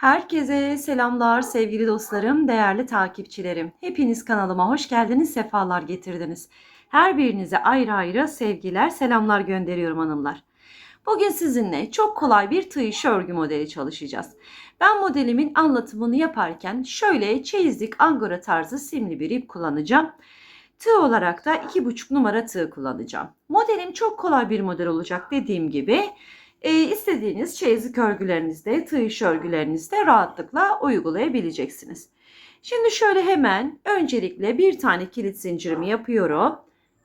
Herkese selamlar sevgili dostlarım, değerli takipçilerim. Hepiniz kanalıma hoş geldiniz, sefalar getirdiniz. Her birinize ayrı ayrı sevgiler, selamlar gönderiyorum hanımlar. Bugün sizinle çok kolay bir tığ işi örgü modeli çalışacağız. Ben modelimin anlatımını yaparken şöyle çeyizlik angora tarzı simli bir ip kullanacağım. Tığ olarak da 2,5 numara tığ kullanacağım. Modelim çok kolay bir model olacak dediğim gibi. E, istediğiniz çeyizlik örgülerinizde, tığ örgülerinizde rahatlıkla uygulayabileceksiniz. Şimdi şöyle hemen öncelikle bir tane kilit zincirimi yapıyorum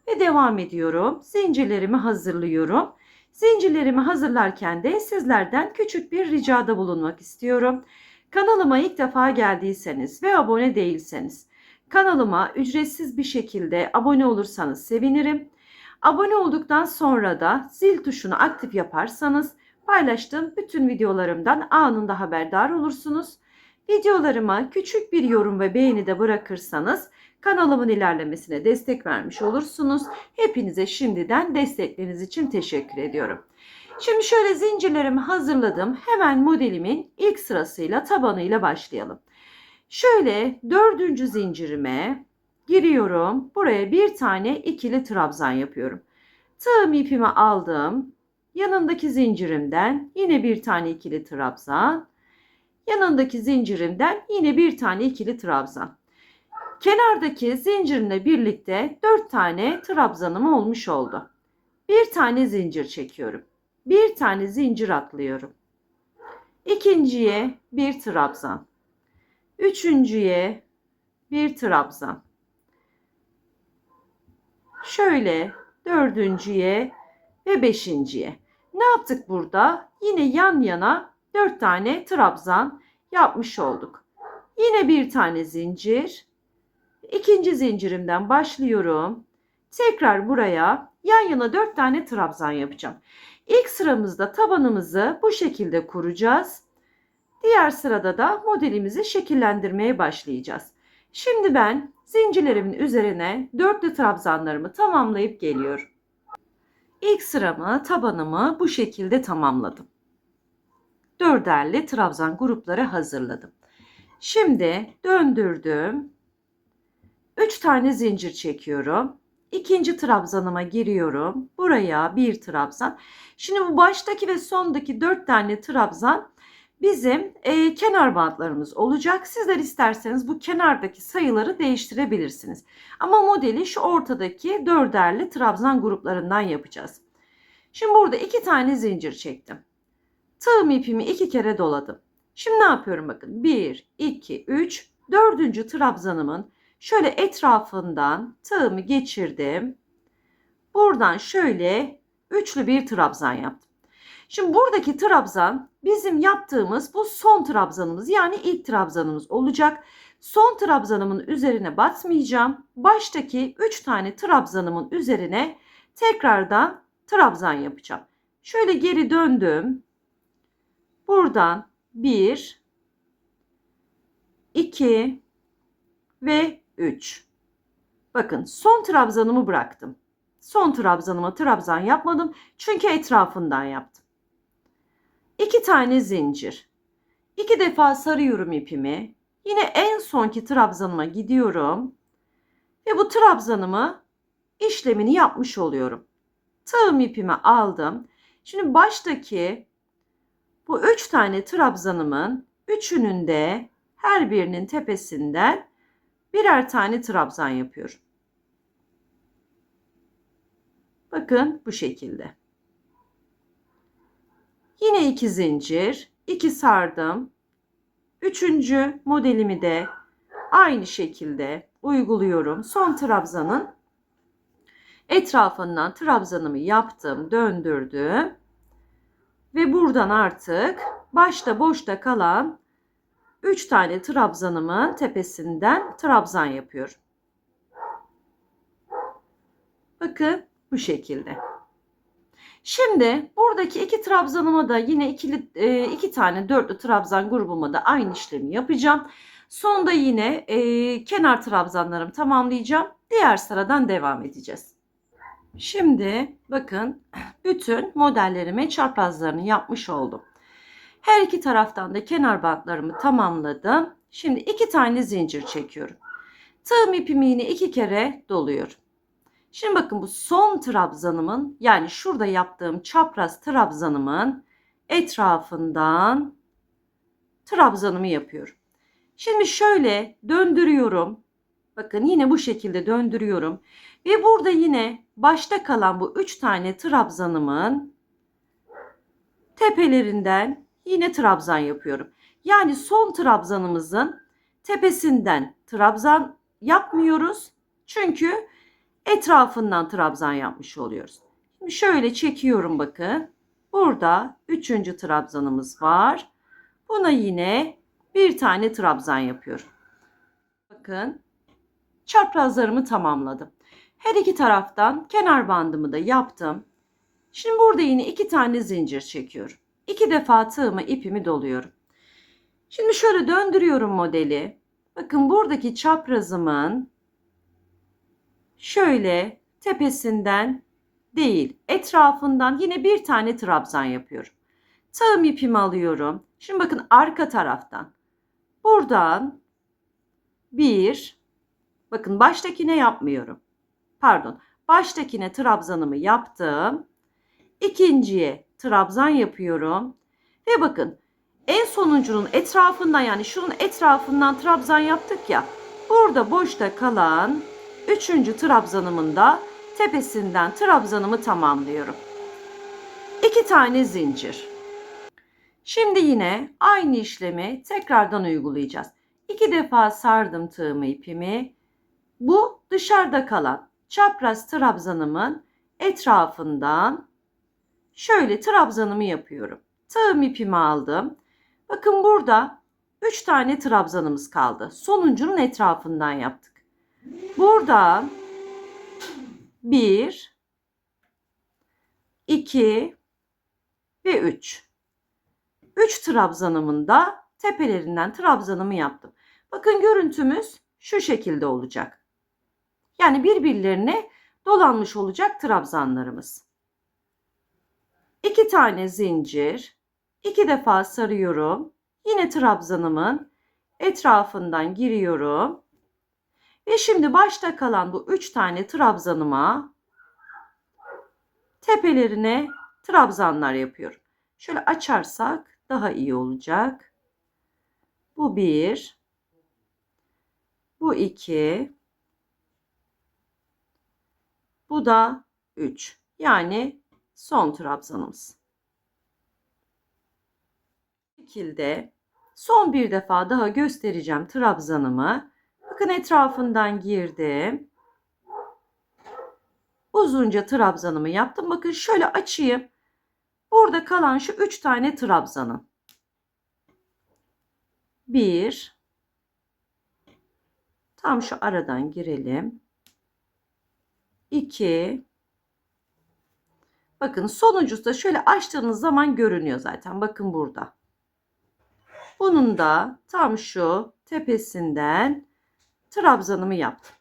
ve devam ediyorum. Zincirlerimi hazırlıyorum. Zincirlerimi hazırlarken de sizlerden küçük bir ricada bulunmak istiyorum. Kanalıma ilk defa geldiyseniz ve abone değilseniz kanalıma ücretsiz bir şekilde abone olursanız sevinirim. Abone olduktan sonra da zil tuşunu aktif yaparsanız paylaştığım bütün videolarımdan anında haberdar olursunuz. Videolarıma küçük bir yorum ve beğeni de bırakırsanız kanalımın ilerlemesine destek vermiş olursunuz. Hepinize şimdiden destekleriniz için teşekkür ediyorum. Şimdi şöyle zincirlerimi hazırladım. Hemen modelimin ilk sırasıyla tabanıyla başlayalım. Şöyle dördüncü zincirime giriyorum. Buraya bir tane ikili trabzan yapıyorum. Tığım ipimi aldım. Yanındaki zincirimden yine bir tane ikili trabzan. Yanındaki zincirimden yine bir tane ikili trabzan. Kenardaki zincirimle birlikte 4 tane trabzanım olmuş oldu. Bir tane zincir çekiyorum. Bir tane zincir atlıyorum. İkinciye bir trabzan. Üçüncüye bir trabzan. Şöyle dördüncüye ve beşinciye. Ne yaptık burada? Yine yan yana dört tane trabzan yapmış olduk. Yine bir tane zincir. İkinci zincirimden başlıyorum. Tekrar buraya yan yana dört tane trabzan yapacağım. İlk sıramızda tabanımızı bu şekilde kuracağız. Diğer sırada da modelimizi şekillendirmeye başlayacağız. Şimdi ben zincirlerimin üzerine dörtlü trabzanlarımı tamamlayıp geliyorum. İlk sıramı, tabanımı bu şekilde tamamladım. Dörderli trabzan grupları hazırladım. Şimdi döndürdüm. 3 tane zincir çekiyorum. İkinci trabzanıma giriyorum. Buraya bir trabzan. Şimdi bu baştaki ve sondaki 4 tane trabzan bizim e, kenar bantlarımız olacak. Sizler isterseniz bu kenardaki sayıları değiştirebilirsiniz. Ama modeli şu ortadaki dörderli trabzan gruplarından yapacağız. Şimdi burada iki tane zincir çektim. Tığım ipimi iki kere doladım. Şimdi ne yapıyorum bakın. 1, 2, 3, dördüncü trabzanımın şöyle etrafından tığımı geçirdim. Buradan şöyle üçlü bir trabzan yaptım. Şimdi buradaki trabzan bizim yaptığımız bu son trabzanımız yani ilk trabzanımız olacak. Son trabzanımın üzerine batmayacağım. Baştaki 3 tane trabzanımın üzerine tekrardan trabzan yapacağım. Şöyle geri döndüm. Buradan 1 2 ve 3. Bakın son trabzanımı bıraktım. Son trabzanıma trabzan yapmadım çünkü etrafından yaptım. 2 tane zincir. 2 defa sarıyorum ipimi. Yine en sonki trabzanıma gidiyorum. Ve bu trabzanımı işlemini yapmış oluyorum. Tığım ipimi aldım. Şimdi baştaki bu 3 tane trabzanımın üçünün de her birinin tepesinden birer tane trabzan yapıyorum. Bakın bu şekilde. Yine iki zincir, iki sardım. Üçüncü modelimi de aynı şekilde uyguluyorum. Son trabzanın etrafından trabzanımı yaptım, döndürdüm. Ve buradan artık başta boşta kalan 3 tane trabzanımın tepesinden trabzan yapıyorum. Bakın bu şekilde. Şimdi buradaki iki trabzanıma da yine ikili e, iki tane dörtlü trabzan grubuma da aynı işlemi yapacağım. Sonunda yine e, kenar trabzanlarımı tamamlayacağım. Diğer sıradan devam edeceğiz. Şimdi bakın bütün modellerime çaprazlarını yapmış oldum. Her iki taraftan da kenar bantlarımı tamamladım. Şimdi iki tane zincir çekiyorum. Tığım ipimi yine iki kere doluyorum. Şimdi bakın bu son trabzanımın yani şurada yaptığım çapraz trabzanımın etrafından trabzanımı yapıyorum. Şimdi şöyle döndürüyorum. Bakın yine bu şekilde döndürüyorum. Ve burada yine başta kalan bu üç tane trabzanımın tepelerinden yine trabzan yapıyorum. Yani son trabzanımızın tepesinden trabzan yapmıyoruz. Çünkü etrafından trabzan yapmış oluyoruz. Şimdi şöyle çekiyorum bakın. Burada üçüncü trabzanımız var. Buna yine bir tane trabzan yapıyorum. Bakın çaprazlarımı tamamladım. Her iki taraftan kenar bandımı da yaptım. Şimdi burada yine iki tane zincir çekiyorum. İki defa tığımı ipimi doluyorum. Şimdi şöyle döndürüyorum modeli. Bakın buradaki çaprazımın şöyle tepesinden değil etrafından yine bir tane trabzan yapıyorum. Tığım ipimi alıyorum. Şimdi bakın arka taraftan. Buradan bir bakın baştakine yapmıyorum. Pardon. Baştakine trabzanımı yaptım. İkinciye trabzan yapıyorum. Ve bakın en sonuncunun etrafından yani şunun etrafından trabzan yaptık ya. Burada boşta kalan üçüncü trabzanımın da tepesinden trabzanımı tamamlıyorum. İki tane zincir. Şimdi yine aynı işlemi tekrardan uygulayacağız. İki defa sardım tığımı ipimi. Bu dışarıda kalan çapraz trabzanımın etrafından şöyle trabzanımı yapıyorum. Tığım ipimi aldım. Bakın burada 3 tane trabzanımız kaldı. Sonuncunun etrafından yaptık. Buradan 1 2 ve 3. 3 trabzanımın da tepelerinden trabzanımı yaptım. Bakın görüntümüz şu şekilde olacak. Yani birbirlerine dolanmış olacak trabzanlarımız. 2 tane zincir, 2 defa sarıyorum. Yine trabzanımın etrafından giriyorum. Ve şimdi başta kalan bu 3 tane trabzanıma tepelerine trabzanlar yapıyorum. Şöyle açarsak daha iyi olacak. Bu bir. Bu iki. Bu da üç. Yani son trabzanımız. Bu şekilde son bir defa daha göstereceğim trabzanımı. Bakın etrafından girdim. Uzunca trabzanımı yaptım. Bakın şöyle açayım. Burada kalan şu üç tane trabzanım. Bir. Tam şu aradan girelim. İki. Bakın sonuncusu da şöyle açtığınız zaman görünüyor zaten. Bakın burada. Bunun da tam şu tepesinden trabzanımı yaptım.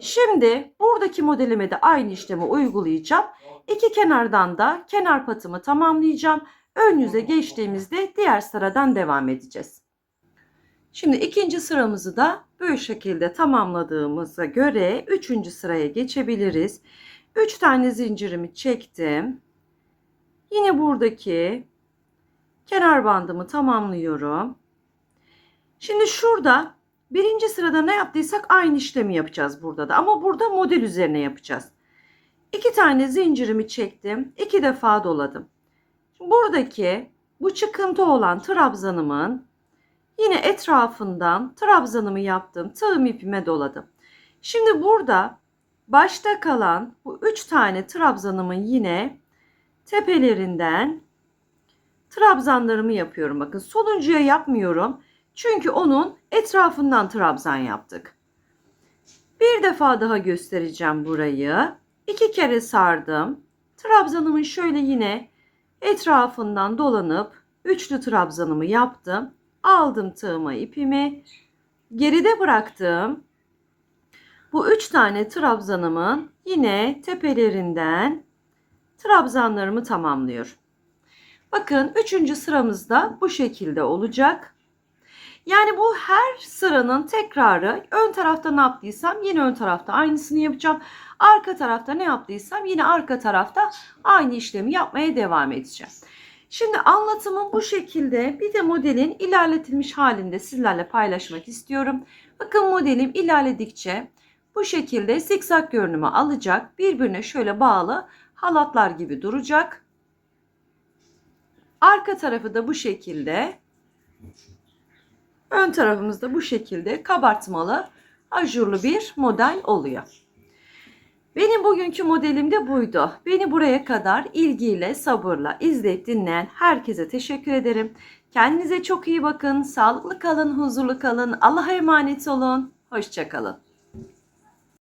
Şimdi buradaki modelime de aynı işlemi uygulayacağım. İki kenardan da kenar patımı tamamlayacağım. Ön yüze geçtiğimizde diğer sıradan devam edeceğiz. Şimdi ikinci sıramızı da böyle şekilde tamamladığımıza göre üçüncü sıraya geçebiliriz. Üç tane zincirimi çektim. Yine buradaki kenar bandımı tamamlıyorum. Şimdi şurada birinci sırada ne yaptıysak aynı işlemi yapacağız burada da. Ama burada model üzerine yapacağız. İki tane zincirimi çektim. iki defa doladım. Buradaki bu çıkıntı olan trabzanımın yine etrafından trabzanımı yaptım. Tığım ipime doladım. Şimdi burada başta kalan bu üç tane trabzanımın yine tepelerinden trabzanlarımı yapıyorum. Bakın sonuncuya yapmıyorum. Çünkü onun etrafından trabzan yaptık. Bir defa daha göstereceğim burayı. İki kere sardım. Trabzanımın şöyle yine etrafından dolanıp üçlü trabzanımı yaptım. Aldım tığıma ipimi. Geride bıraktım. Bu üç tane trabzanımın yine tepelerinden trabzanlarımı tamamlıyorum. Bakın üçüncü sıramızda bu şekilde olacak. Yani bu her sıranın tekrarı ön tarafta ne yaptıysam yine ön tarafta aynısını yapacağım. Arka tarafta ne yaptıysam yine arka tarafta aynı işlemi yapmaya devam edeceğim. Şimdi anlatımım bu şekilde bir de modelin ilerletilmiş halinde sizlerle paylaşmak istiyorum. Bakın modelim ilerledikçe bu şekilde zikzak görünümü alacak. Birbirine şöyle bağlı halatlar gibi duracak. Arka tarafı da bu şekilde. Ön tarafımız da bu şekilde kabartmalı, ajurlu bir model oluyor. Benim bugünkü modelim de buydu. Beni buraya kadar ilgiyle, sabırla izleyip dinleyen herkese teşekkür ederim. Kendinize çok iyi bakın, sağlıklı kalın, huzurlu kalın, Allah'a emanet olun, hoşçakalın.